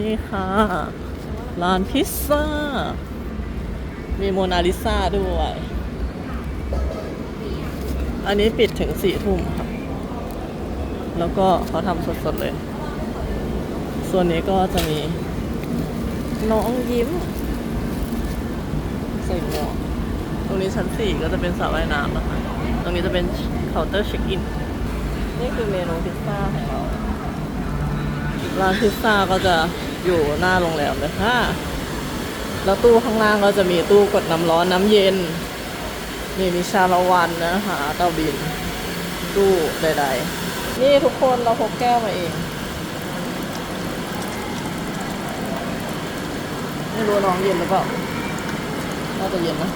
นี่ค่ะ ร้านพิซซ่า มีโมนาลิซาด้วย อันนี้ปิดถึงสี่ทุ่มค่ะ แล้วก็เขาทำสดๆเลย ส่วนนี้ก็จะมี น้องยิ้มใส่หมวกตรงนี้ชั้นสี่ก็จะเป็นสระว่ายน้ำนะคะ ตรงนี้จะเป็นเคาน์เตอร์เช็คอิน นี่คือเมนูพิซซ่าของเรา ร้านพิซซ่าก็จะ อยู่หน้าโรงแรมเลยค่ะแล้วตู้ข้างล่างก็จะมีตู้กดน้ำร้อนน้ำเย็น นี่มีชาละวันนะคะเตาบิน ตู้ใดๆ นี่ทุกคนเราพกแก้วมาเอง ไม่รู้น้องเย็นหรือเปล่า น่าจะเย็นนะ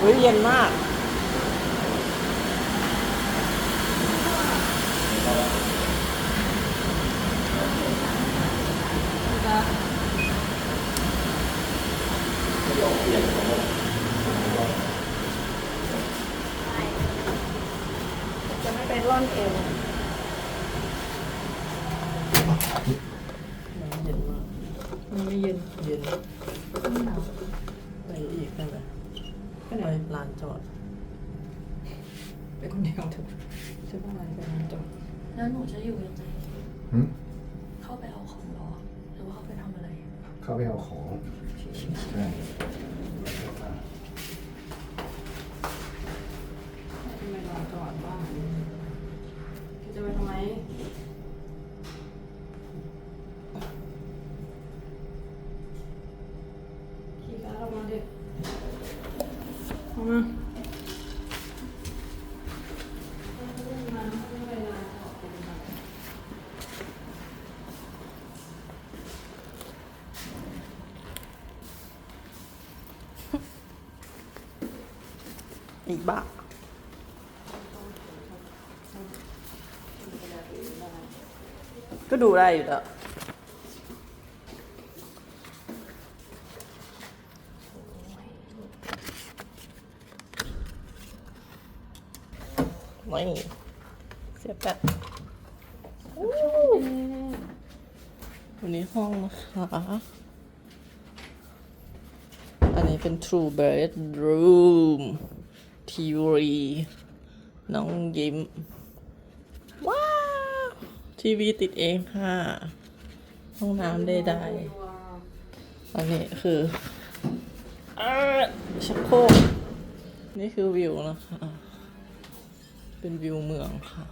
อุ้ยเย็นมาก จะไม่ไปร่อนเอวเย็นมากมันไม่เย็น เย็นไม่หนาไปอีกได้ไหมไปไหนไปลานจอด ไปคนเดียวเถอะฉันว่าอะไรไปนานจบแล้วหนูจะอยู่ยังไงหึเข้าไปเอาของเหรอ หรือว่าเข้าไปทำอะไร เข้าไปเอาของ ใช่ ทำไมนอนก่อนบ้างจะไปทำไมขี่การออกมาดิออกมา อีกบ้าก็ดูได้อยู่แล้วไม่เสียบแปดอู้วันนี้ห้องนะคะ อันนี้เป็น True Bedroom ทีวีน้องยิ้ม ว้าว ทีวีติดเองค่ะ ห้องน้ำได้ได้อันนี้คืออ่อชักโครกนี่คือวิวนะคะ เป็นวิวเมืองค่ะ